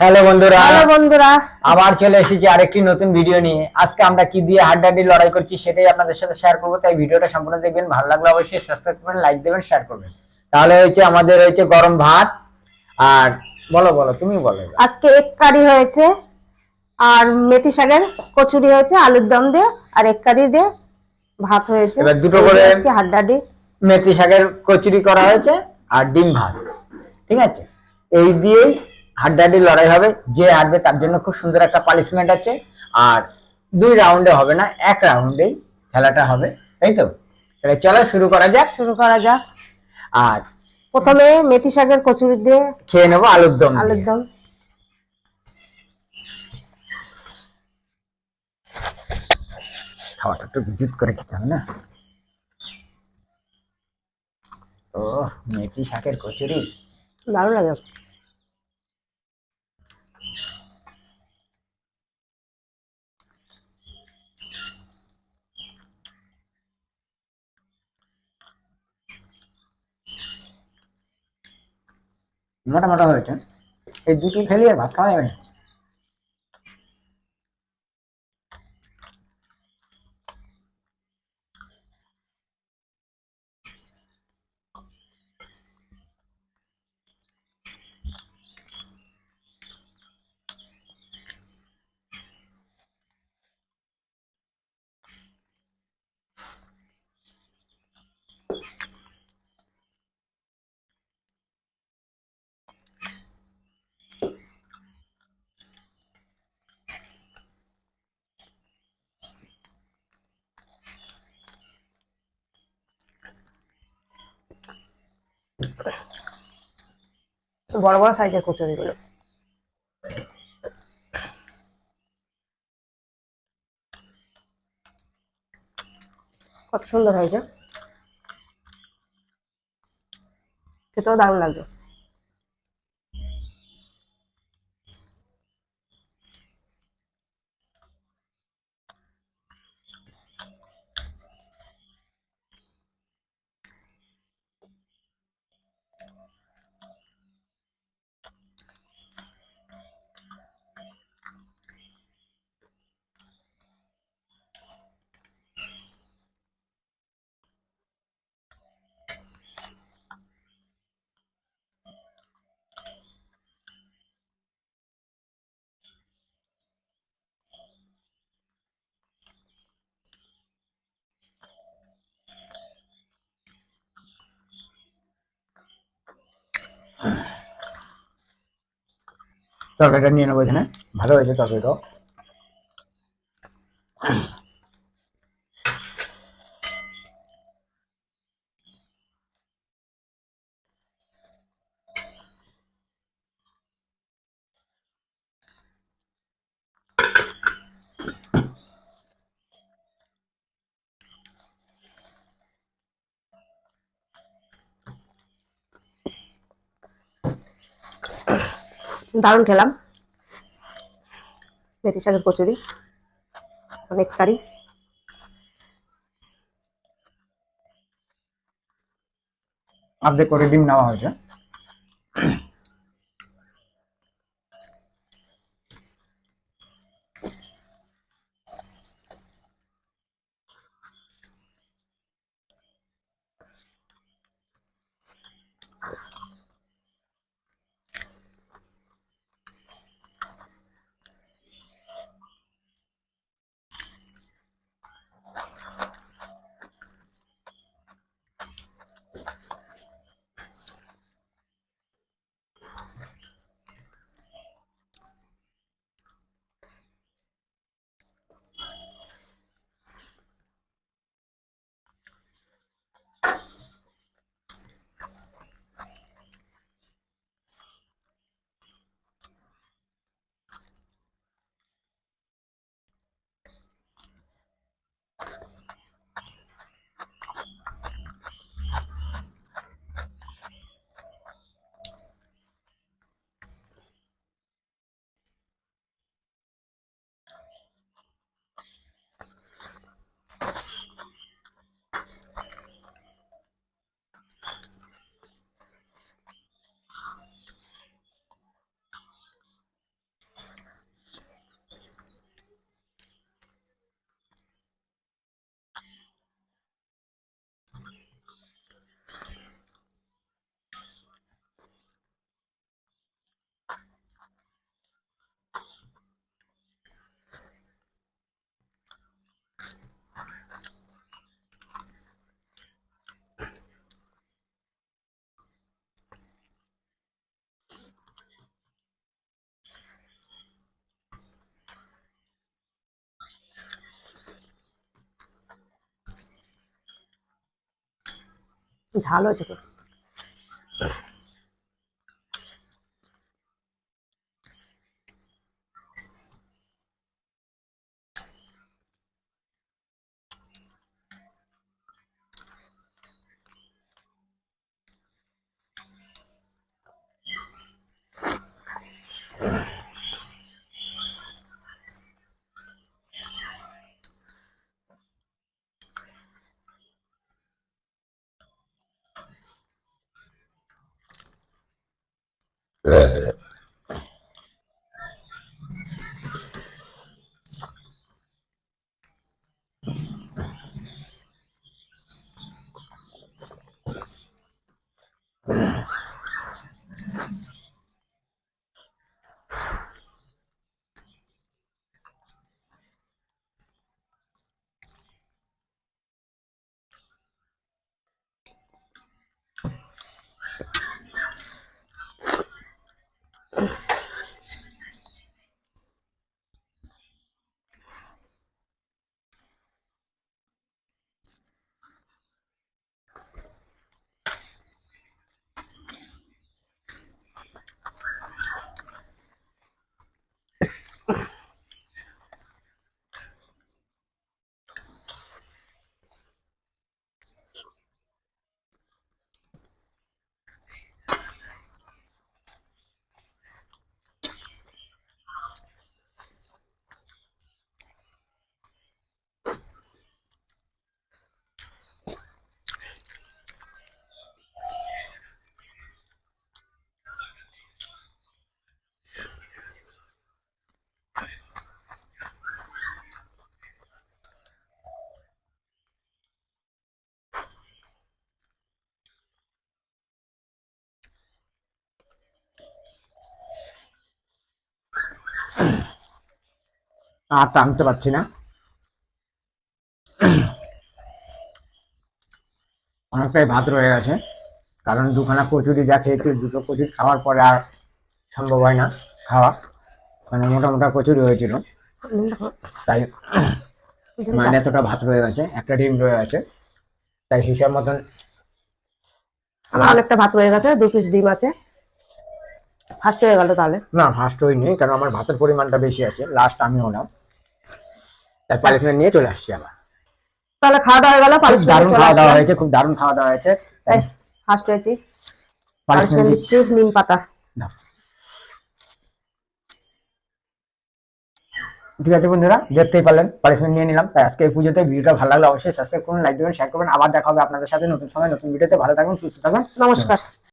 Hello বন্ধুরা। Hello বন্ধুরা। আবার চলে এসেছি আরেকটি নতুন ভিডিও নিয়ে। আজকে আমরা কি দিয়ে হাড্ডাহাড্ডি লড়াই করছি সেটাই আপনাদের সাথে শেয়ার করব। তাই ভিডিওটা সম্পূর্ণ দেখবেন। ভালো লাগলে অবশ্যই সাবস্ক্রাইব করবেন লাইক দেবেন শেয়ার করবেন। তাহলে হয়েছে আমাদের হয়েছে গরম ভাত। আর বলো বলো তুমি বলো আজকে এক কারি হয়েছে আর মেথি শাকের কচুরি হয়েছে আলুর দম দিয়ে আর এক কারি দিয়ে ভাত হয়েছে। এবার দুটো করে- আজকে হাড্ডাডি মেথি শাকের কচুরি করা হয়েছে আর ডিম ভাত। ঠিক আছে? এই দিয়েই হাড্ডাহাড্ডি লড়াই হবে যে হারবে তার জন্য খুব সুন্দর একটা পানিশমেন্ট আছে। আর দুই রাউন্ডে হবে না এক রাউন্ডেই খেলাটা হবে তাই তো? তাহলে চলো শুরু করা যাক। শুরু করা যাক। আর প্রথমে মেথি শাকের কচুরি দিয়ে খেয়ে নেব আলুর দম আলুর দম। খাওয়াটা একটু বিদ্যুৎ করে খেতে হবে না? ও মেথি শাকের কচুরি। দারুণ লাগে। মোটা মোটা হয়েছে। এই দুটো খেলিয়ে ভাত খাওয়া যাবে বড় বড় সাইজের কচুরিগুলো কত সুন্দর হয়েছে। খেতেও দারুণ লাগবে তরকারিটা নিয়ে নেব এখানে। ভালো হয়েছে তরকারিটাও। দারুণ খেলাম। মেথি শাকের কচুরি অনেক কারি আর্ধেক করে ডিম নেওয়া হয়েছে। ঝাল হয়েছে খুব। eh, আর টানতে পারছি না। অনেকটাই ভাত রয়ে গেছে কারণ দুখানা কচুরি যা খেয়েছি দুটো কচুরি খাওয়ার পরে আর সম্ভব হয় না খাওয়া। মানে মোটা মোটা কচুরি হয়েছিল। তাই মানে এতটা ভাত রয়ে গেছে একটা ডিম রয়ে গেছে। তাই হিসাব মতন আমার অনেকটা ভাত হয়ে গেছে দু পিস ডিম আছে। ফার্স্ট হয়ে গেল তাহলে। না ফার্স্ট হয়নি কারণ আমার ভাতের পরিমাণটা বেশি আছে লাস্ট আমি হলাম তাই পালিশমেন্ট নিয়ে চলে আসছি আবার। তাহলে খাওয়া দাওয়া গেল দারুণ খাওয়া দাওয়া হয়েছে খুব দারুণ খাওয়া দাওয়া হয়েছে। ফার্স্ট হয়েছি। পালিশমেন্ট দিচ্ছি নিম পাতা। ঠিক আছে বন্ধুরা দেখতেই পারলেন পানিশমেন্ট নিয়ে নিলাম। তাই আজকে এই পুজোতে ভিডিওটা ভালো লাগলে অবশ্যই সাবস্ক্রাইব করুন লাইক দেবেন শেয়ার করবেন আবার দেখা হবে আপনাদের সাথে নতুন সময় নতুন ভিডিওতে। ভালো থাকুন সুস্থ থাকুন। নমস্কার।